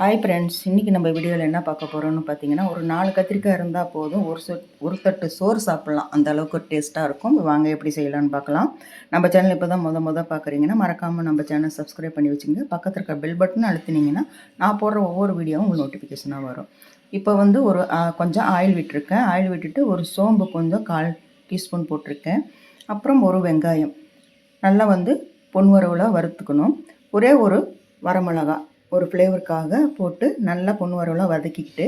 Hi friends இன்றைக்கி நம்ம வீடியோவில் என்ன பார்க்க போகிறோம்னு பார்த்தீங்கன்னா ஒரு நாலு கத்திரிக்காய் இருந்தால் போதும். ஒரு சொ ஒரு தட்டு சோறு சாப்பிட்லாம். அந்த அளவுக்கு டேஸ்ட்டாக இருக்கும். வாங்க எப்படி செய்யலாம்னு பார்க்கலாம். நம்ம சேனல் இப்போ தான் முத முத பார்க்குறீங்கன்னா மறக்காமல் நம்ம சேனல் சப்ஸ்கிரைப் பண்ணி வச்சுங்க பக்கத்தில் இருக்க பெல் பட்டன் அழுத்தினீங்கன்னா நான் போடுற ஒவ்வொரு வீடியோவும் உங்களுக்கு நோட்டிஃபிகேஷனாக வரும். இப்போ வந்து ஒரு கொஞ்சம் ஆயில் விட்டுருக்கேன். ஆயில் விட்டுட்டு ஒரு சோம்பு கொஞ்சம் கால் டீஸ்பூன் போட்டிருக்கேன். அப்புறம் ஒரு வெங்காயம். நல்லா வந்து பொன்வரவில் வறுத்துக்கணும். ஒரே ஒரு வரமிளகா. ஒரு ஃப்ளேவருக்காக போட்டு நல்லா பொன்வரவில் வதக்கிக்கிட்டு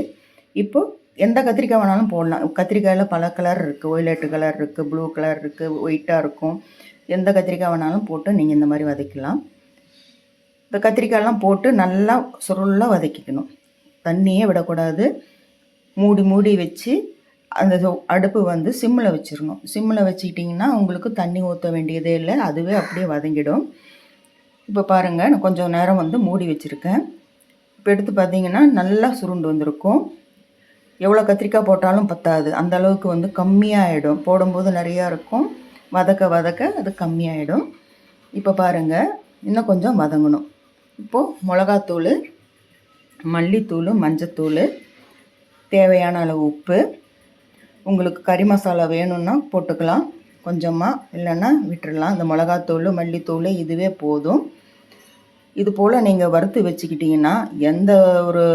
இப்போது எந்த கத்திரிக்காய் வேணாலும் போடலாம். கத்திரிக்காயில் பல கலர் இருக்குது ஒய்லெட்டு கலர் இருக்குது ப்ளூ கலர் இருக்குது ஒயிட்டாக இருக்கும். எந்த கத்திரிக்காய் வேணாலும் போட்டு நீங்கள் இந்த மாதிரி வதக்கலாம் இந்த கத்திரிக்காயெல்லாம் போட்டு நல்லா சுருளாக வதக்கிக்கணும். தண்ணியே விடக்கூடாது. மூடி மூடி வச்சு அந்த அடுப்பு வந்து சிம்மில் வச்சிடணும் சிம்மில் வச்சுக்கிட்டிங்கன்னா உங்களுக்கு தண்ணி ஊற்ற வேண்டியதே இல்லை. அதுவே அப்படியே வதங்கிடும். இப்போ பாருங்கள் நான் கொஞ்சம் நேரம் வந்து மூடி வச்சுருக்கேன். இப்போ எடுத்து பார்த்தீங்கன்னா நல்லா சுருண்டு வந்திருக்கும். எவ்வளோ கத்திரிக்காய் போட்டாலும் பத்தாது. அந்த அளவுக்கு வந்து கம்மியாகிடும் போடும்போது நிறையா இருக்கும். வதக்க வதக்க அது கம்மியாயிடும். இப்போ பாருங்கள் இன்னும் கொஞ்சம் வதங்கணும். இப்போது மிளகாத்தூள் மல்லித்தூள் மஞ்சத்தூள் தேவையான அளவு உப்பு. உங்களுக்கு கறி மசாலா வேணும்னா போட்டுக்கலாம். கொஞ்சமாக இல்லைன்னா விட்டுடலாம் இந்த மிளகாத்தூள் மல்லித்தூள் இதுவே போதும். இது போல் நீங்கள் வறுத்து வச்சுக்கிட்டிங்கன்னா எந்த ஒரு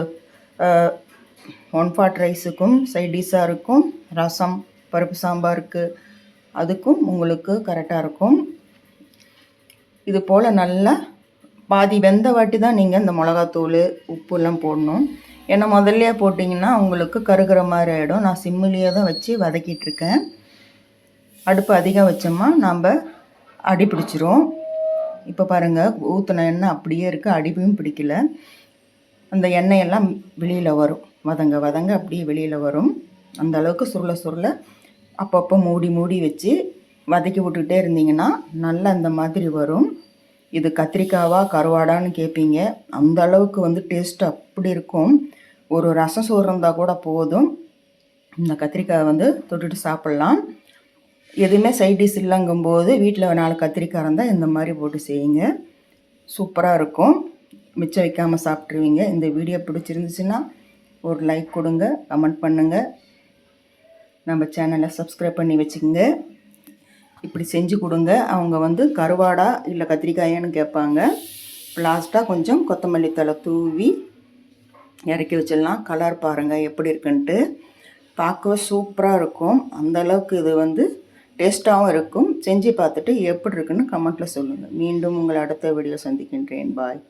ஒன் பாட் ரைஸுக்கும் சைட் டிஷ்ஷாக இருக்கும் ரசம் பருப்பு சாம்பாருக்கு அதுக்கும் உங்களுக்கு கரெக்டாக இருக்கும். இது போல் நல்லா பாதி வெந்த வாட்டி தான் நீங்கள் இந்த மிளகாத்தூள் உப்புலாம் போடணும். ஏன்னா முதல்லையே போட்டிங்கன்னா உங்களுக்கு கருகிற மாதிரி ஆகிடும் நான் சிம்மிலேயே தான் வச்சு வதக்கிட்டு இருக்கேன். அடுப்பு அதிகம் வச்சோமா நம்ம அடி பிடிச்சிரும். இப்போ பாருங்கள் ஊற்றின எண்ணெய் அப்படியே இருக்குது அடிப்பையும் பிடிக்கல. அந்த எண்ணெயெல்லாம் வெளியில் வரும். வதங்க வதங்க அப்படியே வெளியில் வரும். அந்த அளவுக்கு சுருள சுருள அப்பப்போ மூடி மூடி வச்சு வதக்கி விட்டுக்கிட்டே இருந்தீங்கன்னா நல்லா அந்த மாதிரி வரும். இது கத்திரிக்காவா கருவாடான்னு கேட்பீங்க அந்த அளவுக்கு வந்து டேஸ்ட் அப்படி இருக்கும். ஒரு ரசம் சோறு இருந்தால் கூட போதும். இந்த கத்திரிக்காய் வந்து தொட்டுட்டு சாப்பிட்லாம். எதுவுமே சைட் டிஷ் இல்லைங்கும்போது வீட்டில் நாலு கத்திரிக்காய் இருந்தால் இந்த மாதிரி போட்டு செய்யுங்க. சூப்பராக இருக்கும். மிச்சம் வைக்காமல் சாப்பிட்ருவீங்க இந்த வீடியோ பிடிச்சிருந்துச்சுன்னா ஒரு லைக் கொடுங்க கமெண்ட் பண்ணுங்கள் நம்ம சேனலை சப்ஸ்கிரைப் பண்ணி வச்சுக்கோங்க. இப்படி செஞ்சு கொடுங்க. அவங்க வந்து கருவாடா இல்லை கத்திரிக்காயான்னு கேட்பாங்க. லாஸ்ட்டாக கொஞ்சம் கொத்தமல்லி தழை தூவி இறக்கி வச்சிடலாம். கலர் பாருங்கள் எப்படி இருக்குன்ட்டு. பார்க்கவே சூப்பராக இருக்கும். அந்த அளவுக்கு இது வந்து டேஸ்ட்டாகவும் இருக்கும். செஞ்சு பார்த்துட்டு எப்படி இருக்குன்னு கமெண்ட்டில் சொல்லுங்கள் மீண்டும் உங்களை அடுத்த வீடியோ சந்திக்கின்றேன். பாய்